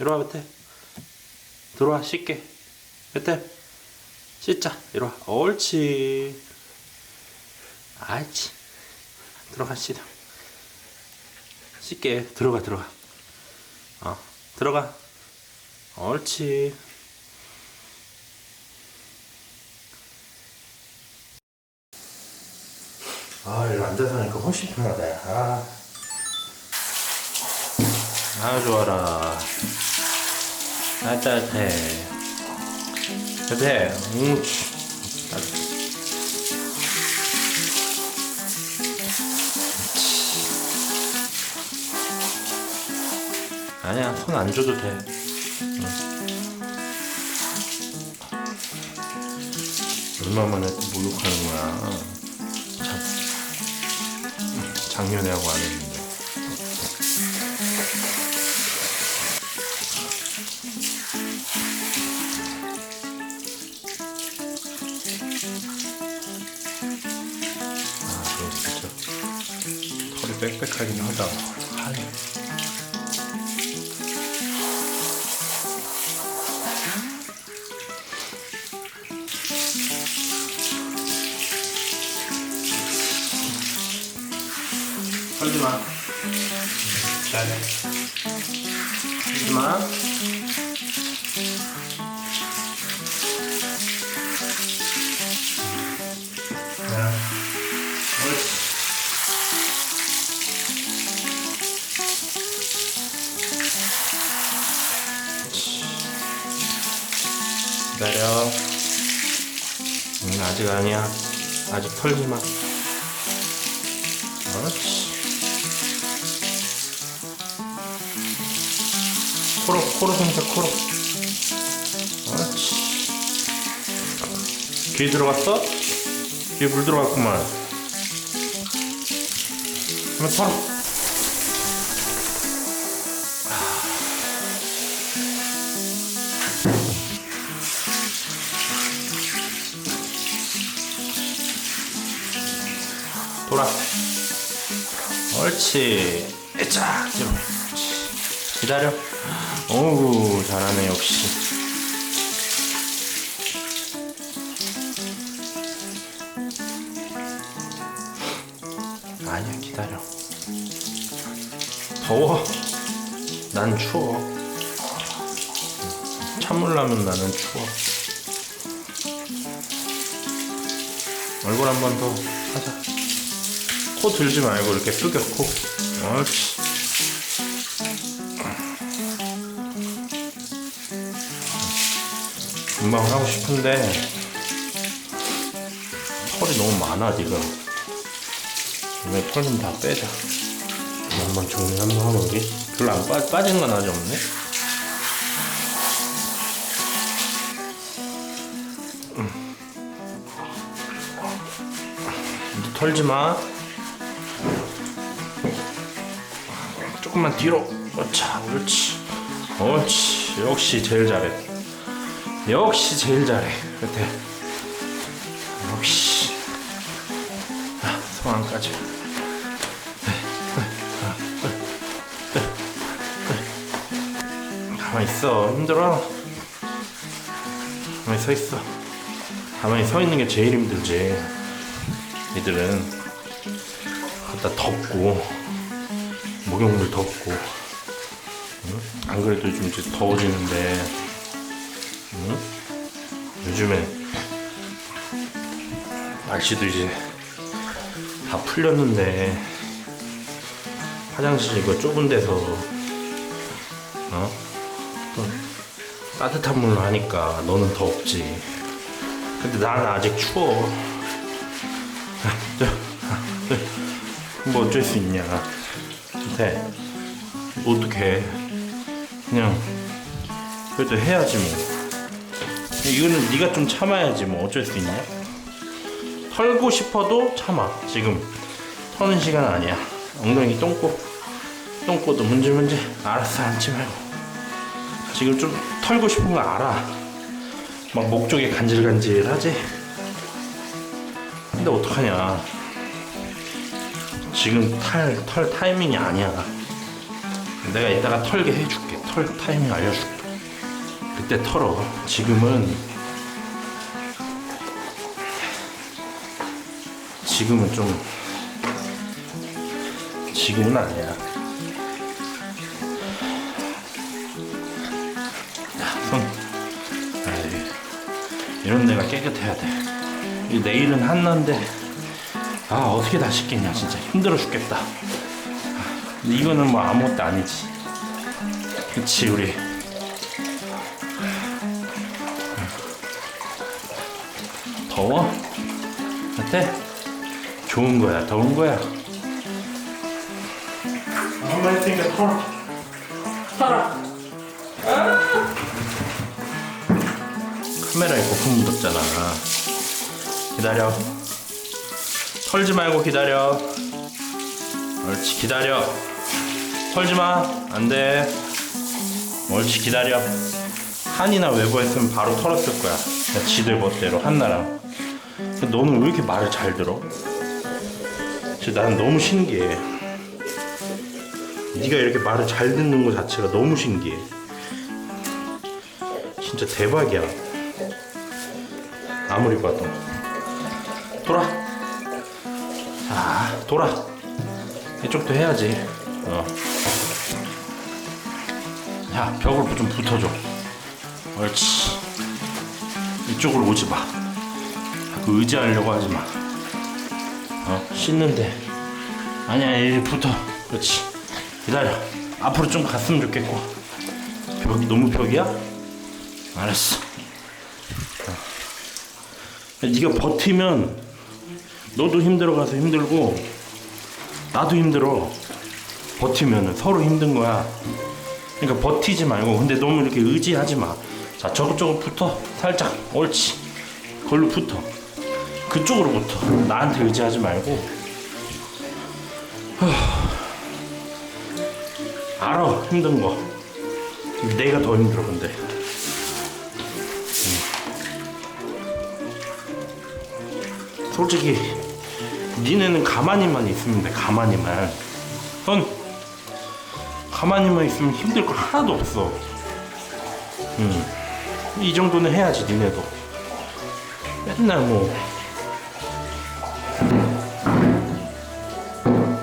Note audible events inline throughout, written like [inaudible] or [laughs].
이리 와 베테 들어와 씻게. 베테 씻자. 이리 와. 옳지. 아이치. 들어가 씻어. 씻게. 들어가 들어가. 어 들어가. 옳지. 아 이리 앉아서 하니까 훨씬 편하다. 아, 아 좋아라 아 따뜻해. 따뜻해. 음. 아니야 손 안 줘도 돼. 응. 얼마만에 또 목욕하는 거야. 참 작년에 하고 안 했는데 빽빽하긴 하다 하네 털지 마. 잘해. 털지 마. 기다려. 응, 아직 아니야. 아직 털지 마. 옳지. 코로 코로 손대 코로 옳지 귀 들어갔어? 귀에 물 들어갔구만 한번 털어 돌아 옳지. 뒤로 옳지. 기다려. 어우 잘하네 역시. 아니야 기다려. 더워. 난 추워. 찬물라면 나는 추워. 얼굴 한 번 더 하자 코 들지 말고 이렇게 숙여 코. 옳지 금방 하고 싶은데 털이 너무 많아 지금. 이번에 털 좀 다 빼자. 한번 정리 한번 하면 우리 별로 안 빠, 빠지는 건 아직 없네? 음. 이제 털지 마 조금만 뒤로. 자 옳지. 옳지. 역시 제일 잘해. 역시 제일 잘해. 그때 역시. 아, 성안까지. 가만히 있어. 힘들어. 가만히 서 있어. 가만히 서 있는 게 제일 힘들지. 얘들은. 갖다 덮고 목욕물 덮고 응? 안 그래도 요즘 이제 더워지는데 응? 요즘에 날씨도 이제 다 풀렸는데 화장실 이거 좁은 데서 어? 또 따뜻한 물로 하니까 너는 덥지 근데 나는 아직 추워 [laughs] 뭐 어쩔 수 있냐 근데 어떡해. 그냥 그래도 해야지 뭐. 이거는 네가 좀 참아야지 뭐. 어쩔 수 있냐? 털고 싶어도 참아. 지금 터는 시간 아니야. 엉덩이 똥꼬 똥꼬도 문제 알았어 앉지 말고. 지금 좀 털고 싶은 거 알아. 막 목 쪽에 간질간질하지. 근데 어떡하냐 지금 탈, 털 타이밍이 아니야 내가 이따가 털게 해줄게 털 타이밍 알려줄게. 그때 털어. 지금은 지금은 좀 지금은 아니야. 야, 손. 아이, 이런 데가 깨끗해야 돼. 이 내일은 한나인데 아 어떻게 다 씻겠냐 진짜 힘들어 죽겠다. 아, 근데 이거는 뭐 아무것도 아니지. 그치 우리 더워? 어때? 좋은 거야 더운 거야 엄마 했으니까 털어 털어 카메라에 거품 묻었잖아 기다려 털지 말고 기다려. 옳지 기다려. 털지 마. 안 돼. 옳지 기다려. 한이나 외부 했으면 바로 털었을 거야. 그냥 지들 멋대로 한나랑. 너는 왜 이렇게 말을 잘 들어? 진짜 난 너무 신기해. 네가 이렇게 말을 잘 듣는 것 자체가 너무 신기해. 진짜 대박이야. 아무리 봐도. 돌아 자 돌아. 이쪽도 해야지. 어. 야 벽을 좀 붙어줘. 옳지. 이쪽으로 오지 마. 자꾸 의지하려고 하지 마. 어? 씻는데. 아니야 여기 붙어. 그렇지. 기다려. 앞으로 좀 갔으면 좋겠고. 벽이 너무 벽이야? 알았어. 어. 네가 버티면 너도 힘들어가서 힘들고 나도 힘들어. 버티면 서로 힘든 거야. 그러니까 버티지 말고 근데 너무 이렇게 의지하지 마 자 저쪽으로 붙어. 살짝 옳지. 걸로 붙어. 그쪽으로 붙어. 나한테 의지하지 말고. 후. 알아. 힘든 거. 내가 더 힘들어 근데. 음. 솔직히 니네는 가만히만 있으면 돼 가만히만. 넌 가만히만 있으면 힘들 거 하나도 없어. 음. 이 정도는 해야지 니네도. 맨날 뭐.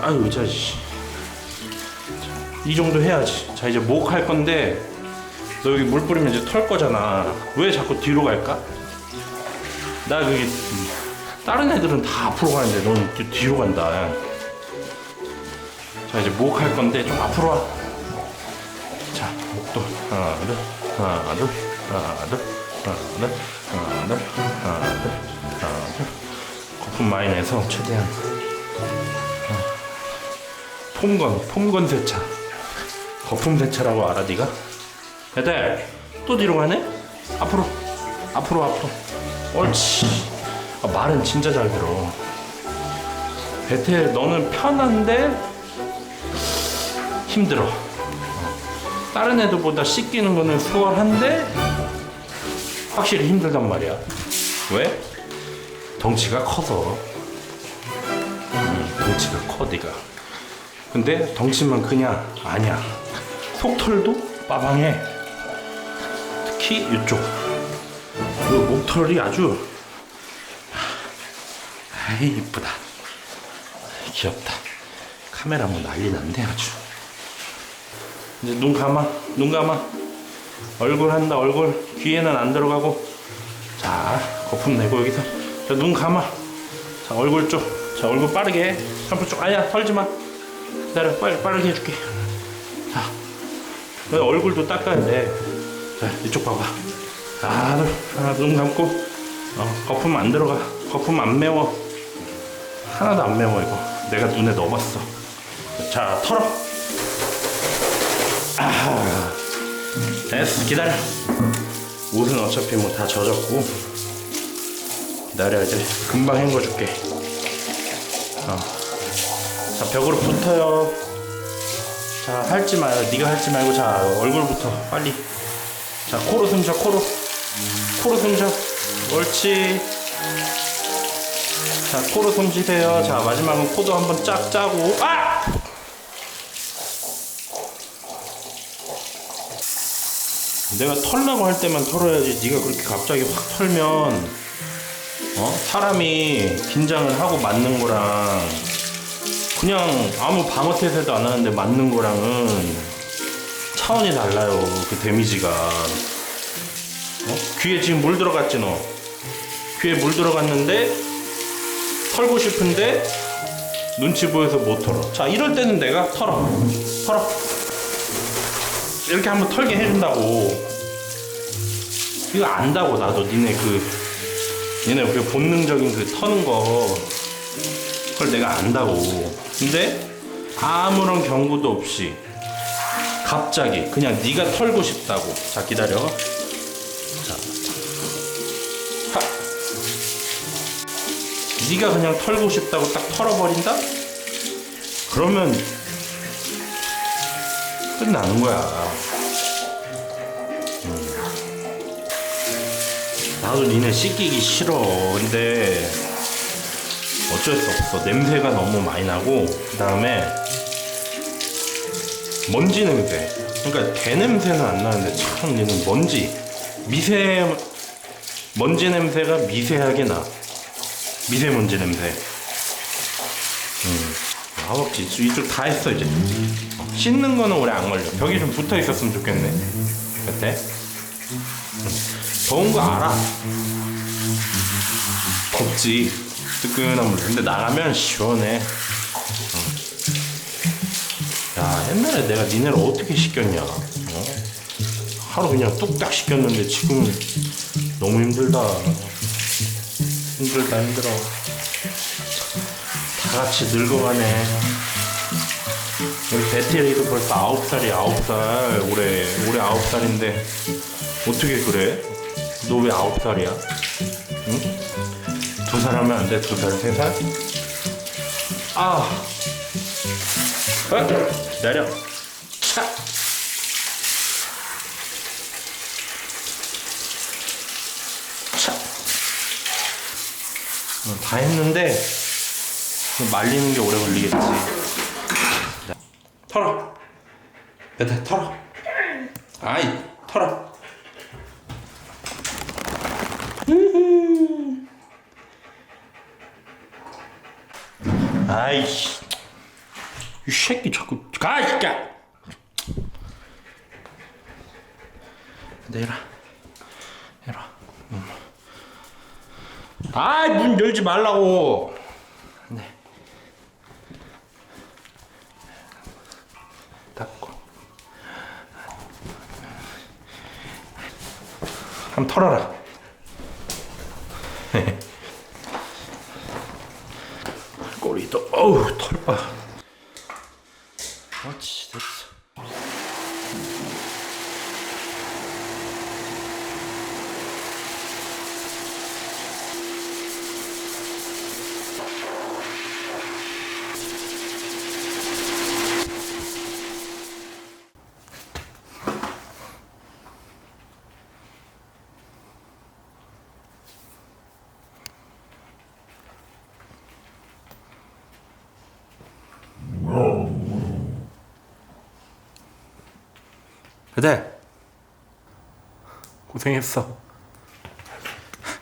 아유 의자지 이 정도 해야지. 자 이제 목 할 건데 너 여기 물 뿌리면 이제 털 거잖아. 왜 자꾸 뒤로 갈까? 나 여기 다른 애들은 다 앞으로 가는데 넌 뒤- 뒤로 간다 자 이제 목할 건데 좀 앞으로 와 자, 목도 하나, 둘, 하나, 둘, 하나, 둘, 하나, 둘, 하나, 둘, 하나, 둘, 하나, 둘. 거품 많이 내서 최대한 어. 폼건, 폼건 세차. 거품 세차라고 알아, 네가? 애들 또 뒤로 가네? 앞으로, 앞으로, 앞으로. 옳지. 아, 말은 진짜 잘 들어. 베텔, 너는 편한데 힘들어. 다른 애들보다 씻기는 거는 수월한데 확실히 힘들단 말이야. 왜? 덩치가 커서. 음, 덩치가 커 네가. 근데 덩치만 그냥 아니야. 속털도 빠방해. 특히 이쪽. 이 목털이 아주 아이 이쁘다. 귀엽다. 카메라 뭐 난리 났네 아주. 이제 눈 감아 눈 감아. 얼굴 한다 얼굴. 귀에는 안 들어가고. 자 거품 내고 여기서. 자, 눈 감아. 자 얼굴 쪽자 얼굴 빠르게 해. 샴푸 쪽. 아야 털지 마. 기다려. 빨리 빠르게 해줄게. 자너 얼굴도 닦아야 돼자 이쪽 봐봐. 하나 둘. 하나 눈 감고. 어, 거품 안 들어가. 거품 안 매워 하나도 안 매워 이거. 내가 눈에 넣어봤어. 자 털어. 아, 됐어. 기다려. 옷은 어차피 뭐 다 젖었고. 기다려 이제 금방 헹궈줄게. 어. 자 벽으로 붙어요. 자 핥지 마요. 네가 핥지 말고. 자 얼굴부터 빨리. 자 코로 숨 쉬어 코로. 코로 숨 쉬어 옳지 자 코로 숨 쉬세요 자 마지막은 코도 한번 쫙 짜고 아! 내가 털라고 할 때만 털어야지 네가 그렇게 갑자기 확 털면 어? 사람이 긴장을 하고 맞는 거랑 그냥 아무 방어 태세도 안 하는데 맞는 거랑은 차원이 달라요 그 데미지가 어? 귀에 지금 물 들어갔지 너 귀에 물 들어갔는데 털고 싶은데 눈치 보여서 못 털어. 자 이럴 때는 내가 털어. 털어. 이렇게 한번 털게 해준다고. 이거 안다고 나도. 니네 그 니네 그 본능적인 그 터는 거. 그걸 내가 안다고. 근데 아무런 경고도 없이 갑자기 그냥 네가 털고 싶다고. 자 기다려 네가 그냥 털고 싶다고 딱 털어버린다 그러면 끝나는 거야 나도 니네 씻기기 싫어. 근데 어쩔 수 없어. 냄새가 너무 많이 나고 그 다음에 먼지 냄새. 그러니까 개 냄새는 안 나는데 참 니는 먼지 미세 먼지 냄새가 미세하게 나. 미세먼지 냄새. 음. 아홉지 이쪽 다 했어 이제. 어, 씻는 거는 오래 안 걸려. 벽이 좀 붙어 있었으면 좋겠네. 그때. 더운 거 알아. 덥지. 뜨끈한 물. 근데 나가면 시원해. 어. 야, 옛날에 내가 니네를 어떻게 시켰냐. 어? 하루 그냥 뚝딱 시켰는데 지금은 너무 힘들다. 힘들다, 힘들어. 다 같이 늙어가네. 우리 베테리도 벌써 아홉 살이 아홉 살. 올해, 올해 아홉 살인데 어떻게 그래? 너 왜 아홉 살이야? 응? 두 살 하면 안 돼? 두 살, 세 살? 아! 어? 차! 차! 다 했는데 말리는 게 오래 걸리겠지. 자, 털어. 베타 털어. 아이 털어. 아이씨. 이 새끼 자꾸 가, 이 새끼야. 내라. 내라. 음. 아이, 문 열지 말라고. 네. 닫고. 한번 털어라. [laughs] 꼬리도 어우 털봐 그렇지 됐어 배달 고생했어